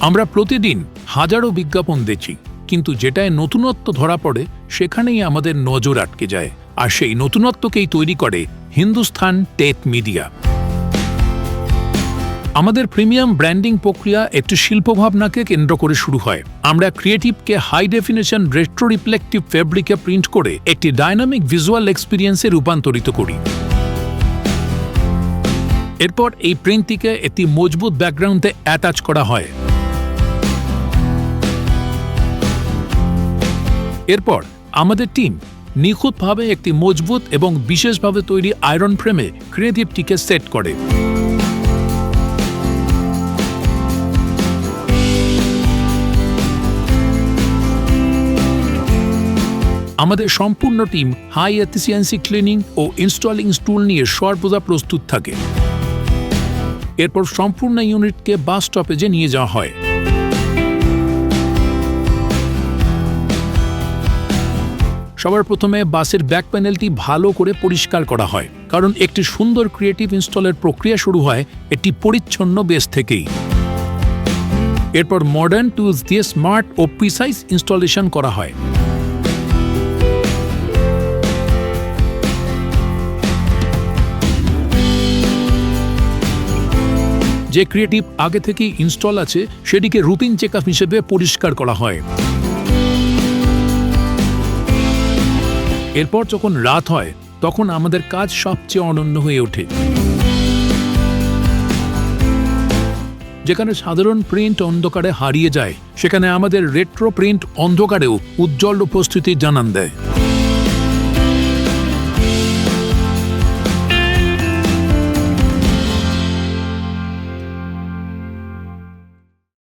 আমরা প্রতিদিন হাজারো বিজ্ঞাপন দেখি, কিন্তু যেটায় নতুনত্ব ধরা পড়ে, সেখানেই আমাদের নজর আটকে যায়। আর সেই নতুনত্বকেই তৈরি করে হিন্দুস্থান টেক মিডিয়া। আমাদের প্রিমিয়াম ব্র্যান্ডিং প্রক্রিয়া একটি শিল্পভাবনাকে কেন্দ্র করে শুরু হয়। আমরা ক্রিয়েটিভকে হাই ডেফিনেশন রেট্রো রিফ্লেকটিভ ফেব্রিকে প্রিন্ট করে একটি ডাইনামিক ভিজুয়াল এক্সপিরিয়েন্সে রূপান্তরিত করি। এরপর এই প্রিন্টটিকে একটি মজবুত ব্যাকগ্রাউন্ডে অ্যাটাচ করা হয়। এরপর আমাদের টিম নিখুঁতভাবে একটি মজবুত এবং বিশেষভাবে তৈরি আয়রন ফ্রেমে ক্রিয়েটিভটিকে সেট করে। আমাদের সম্পূর্ণ টিম হাই এফিসিয়েন্সি ক্লিনিং ও ইনস্টলিং টুল নিয়ে সর্বদা প্রস্তুত থাকে। এরপর সম্পূর্ণ ইউনিটকে বাস স্টপেজে নিয়ে যাওয়া হয়। সবার প্রথমে বাসের ব্যাক প্যানেলটি ভালো করে পরিষ্কার করা হয়, কারণ একটি সুন্দর ক্রিয়েটিভ ইনস্টলের প্রক্রিয়া শুরু হয় একটি পরিচ্ছন্ন বেস থেকেই। এরপর মডার্ন টুলস দিয়ে স্মার্ট ও প্রিসাইজ ইনস্টলেশন করা হয়। যে ক্রিয়েটিভ আগে থেকেই ইনস্টল আছে, সেটিকে রুটিন চেকআপ হিসেবে পরিষ্কার করা হয়। এরপর যখন রাত হয়, তখন আমাদের কাজ সবচেয়ে অনন্য হয়ে ওঠে। যেখানে সাধারণ প্রিন্ট অন্ধকারে হারিয়ে যায়, সেখানে আমাদের রেট্রো প্রিন্ট অন্ধকারেও উজ্জ্বল উপস্থিতি জানান দেয়।